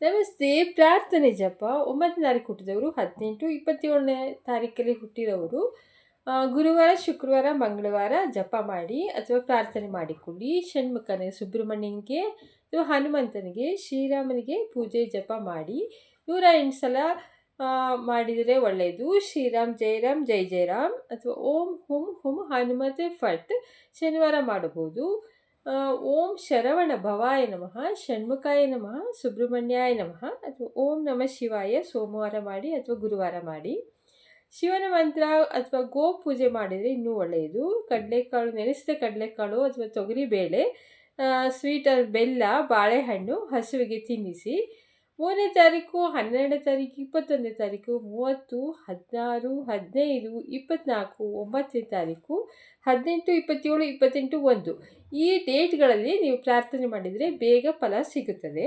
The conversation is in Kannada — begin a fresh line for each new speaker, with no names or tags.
ನಮಸ್ತೆ, ಪ್ರಾರ್ಥನೆ ಜಪ. ಒಂಬತ್ತನೇ ತಾರೀಕು ಹುಟ್ಟಿದವರು, ಹದಿನೆಂಟು, ಇಪ್ಪತ್ತೇಳನೇ ತಾರೀಕಲ್ಲಿ ಹುಟ್ಟಿರೋರು ಗುರುವಾರ, ಶುಕ್ರವಾರ, ಮಂಗಳವಾರ ಜಪ ಮಾಡಿ ಅಥವಾ ಪ್ರಾರ್ಥನೆ ಮಾಡಿಕೊಳ್ಳಿ. ಷಣ್ಮುಖನಿಗೆ, ಸುಬ್ರಹ್ಮಣ್ಯನಿಗೆ ಅಥವಾ ಹನುಮಂತನಿಗೆ, ಶ್ರೀರಾಮನಿಗೆ ಪೂಜೆ, ಜಪ ಮಾಡಿ. ನೂರ ಎಂಟು ಸಲ ಮಾಡಿದರೆ ಒಳ್ಳೆಯದು. ಶ್ರೀರಾಮ್ ಜೈರಾಮ್ ಜೈ ಜಯರಾಮ್ ಅಥವಾ ಓಂ ಹುಂ ಹುಂ ಹನುಮತೆ ಫಟ್ ಶನಿವಾರ ಮಾಡಬಹುದು. ಓಂ ಶರವಣ ಭವಾಯ ನಮಃ, ಷಣ್ಮುಖಾಯ ನಮಃ, ಸುಬ್ರಹ್ಮಣ್ಯಾಯ ನಮಃ, ಅಥವಾ ಓಂ ನಮಃ ಶಿವಾಯ ಸೋಮವಾರ ಮಾಡಿ ಅಥವಾ ಗುರುವಾರ ಮಾಡಿ. ಶಿವನ ಮಂತ್ರ ಅಥವಾ ಗೋ ಪೂಜೆ ಮಾಡಿದರೆ ಇನ್ನೂ ಒಳ್ಳೆಯದು. ಕಡಲೆಕಾಳು, ನೆನೆಸಿದ ಕಡಲೆಕಾಳು ಅಥವಾ ತೊಗರಿಬೇಳೆ ಸ್ವೀಟ್ ಬೆಲ್ಲ, ಬಾಳೆಹಣ್ಣು, ಹಸುವಿಗೆ ತಿನ್ನಿಸಿ. ಮೂರನೇ ತಾರೀಕು, ಹನ್ನೆರಡನೇ ತಾರೀಕು, ಇಪ್ಪತ್ತೊಂದನೇ ತಾರೀಕು, ಮೂವತ್ತು, ಹದಿನಾರು, ಹದಿನೈದು ಇಪ್ಪತ್ತ್ನಾಲ್ಕು ಒಂಬತ್ತನೇ ತಾರೀಕು, ಹದಿನೆಂಟು, ಇಪ್ಪತ್ತೇಳು, ಇಪ್ಪತ್ತೆಂಟು, ಒಂದು. ಈ ಡೇಟ್ಗಳಲ್ಲಿ ನೀವು ಪ್ರಾರ್ಥನೆ ಮಾಡಿದರೆ ಬೇಗ ಫಲ ಸಿಗುತ್ತದೆ.